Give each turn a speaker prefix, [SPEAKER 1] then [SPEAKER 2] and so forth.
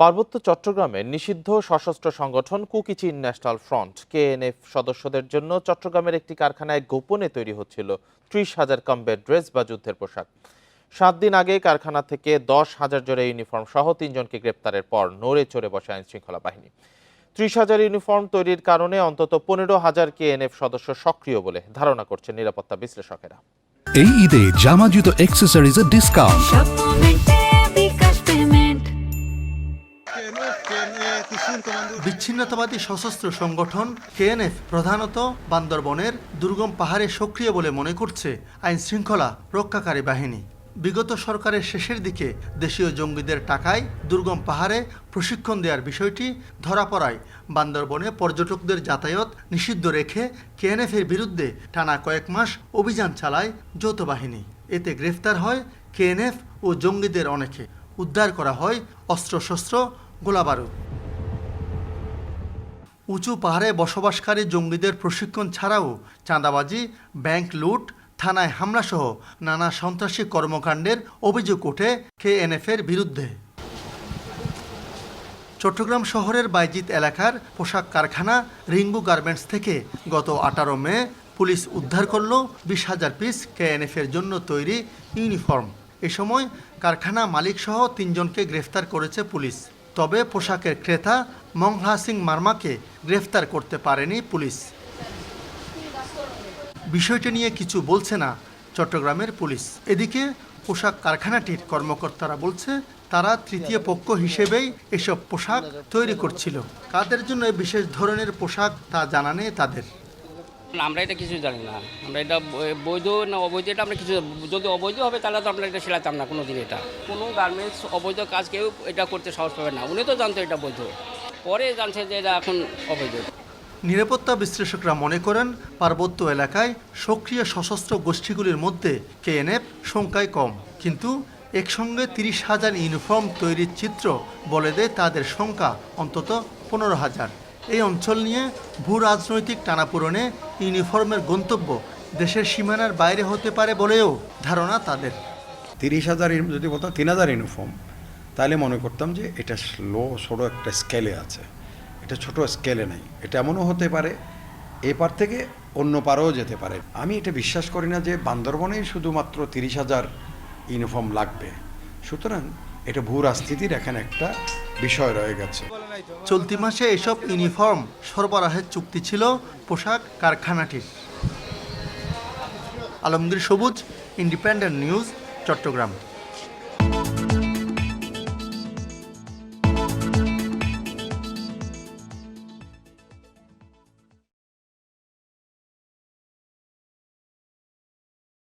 [SPEAKER 1] পার্বত্য চট্টগ্রামে নিষিদ্ধ সশস্ত্র সংগঠন কুকিচিন ন্যাশনাল ফ্রন্ট কেএনএফ সদস্যদের জন্য চট্টগ্রামের একটি কারখানায় গোপনে তৈরি হচ্ছিল ত্রিশ হাজার কমব্যাট ড্রেস বা যুদ্ধের পোশাক। সাত দিন আগে কারখানা থেকে দশ হাজার জোড়া ইউনিফর্ম সহ তিনজনকে গ্রেপ্তারের পর নড়ে চড়ে বসে আইন শৃঙ্খলা বাহিনী। ত্রিশ হাজার ইউনিফর্ম তৈরির কারণে অন্তত পনেরো হাজার কেএনএফ সদস্য সক্রিয় বলে ধারণা করছে নিরাপত্তা বিশ্লেষকেরা।
[SPEAKER 2] এই ঈদে জামা জুতো অ্যাক্সেসরিজের ডিসকাউন্ট
[SPEAKER 3] বিচ্ছিন্নতাবাদী সশস্ত্র সংগঠন কেএনএফ প্রধানত বান্দরবনের দুর্গম পাহাড়ে সক্রিয় বলে মনে করছে আইন শৃঙ্খলা রক্ষাকারী বাহিনী। বিগত সরকারের শেষের দিকে দেশীয় জঙ্গিদের টাকায় দুর্গম পাহাড়ে প্রশিক্ষণ দেওয়ার বিষয়টি ধরা পড়ায় বান্দরবনে পর্যটকদের যাতায়াত নিষিদ্ধ রেখে কেএনএফের বিরুদ্ধে টানা কয়েক মাস অভিযান চালায় যৌথ বাহিনী। এতে গ্রেফতার হয় কেএনএফ ও জঙ্গিদের অনেকে। উদ্ধার করা হয় অস্ত্রশস্ত্র, গোলাবারুদ। উঁচু পাহাড়ে বসবাসকারী জঙ্গিদের প্রশিক্ষণ ছাড়াও চাঁদাবাজি, ব্যাংক লুট, থানায় হামলাসহ নানা সন্ত্রাসী কর্মকাণ্ডের অভিযোগ ওঠে কেএনএফের বিরুদ্ধে। চট্টগ্রাম শহরের বাইজিত এলাকার পোশাক কারখানা রিঙ্গু গার্মেন্টস থেকে গত আঠারো মে পুলিশ উদ্ধার করল বিশ হাজার পিস কেএনএফের জন্য তৈরি ইউনিফর্ম। এ সময় কারখানা মালিকসহ তিনজনকে গ্রেফতার করেছে পুলিশ। তবে পোশাকের ক্রেতা মংহা সিং মার্মাকে গ্রেফতার করতে পারেনি পুলিশ। বিষয়টি নিয়ে কিছু বলছে না চট্টগ্রামের পুলিশ। এদিকে পোশাক কারখানাটির কর্মকর্তারা বলছে, তারা তৃতীয় পক্ষ হিসেবেই এসব পোশাক তৈরি করছিল। কাদের জন্য বিশেষ ধরনের পোশাক তা জানা নেই তাদের।
[SPEAKER 4] আমরা এটা কিছু জানি না। আমরা এটা বৈধ না অবৈধ, এটা আমরা কিছু যদি অবৈধ হবে, তাহলে তো আমরা এটা সেলাতাম না কোনো দিন এটা। কোনো গার্মেন্টস অবৈধ কাজ কেউ এটা করতে সাহস পাবে না। উনি তো জানতো এটা বৈধ। পরে জানছে যে এটা এখন অবৈধ।
[SPEAKER 3] নিরাপত্তা বিশ্লেষকরা মনে করেন, পার্বত্য এলাকায় সক্রিয় সশস্ত্র গোষ্ঠীগুলির মধ্যে কেএনএফ সংখ্যায় কম। কিন্তু একসঙ্গে তিরিশ হাজার ইউনিফর্ম তৈরির চিত্র বলে দেয় তাদের সংখ্যা, অন্তত পনেরো হাজার। এই অঞ্চল নিয়ে ভূ রাজনৈতিক টানাপোড়েনে ইউনিফর্মের গন্তব্য দেশের সীমানার বাইরে হতে পারে বলেও ধারণা তাদের।
[SPEAKER 5] তিরিশ হাজার যদি বলতাম তিন হাজার ইউনিফর্ম, তাহলে মনে করতাম যে এটা স্লো ছোটো একটা স্কেলে আছে। এটা ছোট স্কেলে নেই। এটা এমনও হতে পারে, এপার থেকে অন্য পারেও যেতে পারে। আমি এটা বিশ্বাস করি না যে বান্দরবনেই শুধুমাত্র তিরিশ হাজার ইউনিফর্ম লাগবে। সুতরাং এটা ভূ রাজনীতির এখানে একটা বিষয় রয়ে গেছে।
[SPEAKER 3] চলতি মাসে এসব ইউনিফর্ম সরবরাহের চুক্তি ছিল পোশাক কারখানাটির। আলমগীর সবুজ, ইন্ডিপেন্ডেন্ট নিউজ, চট্টগ্রাম।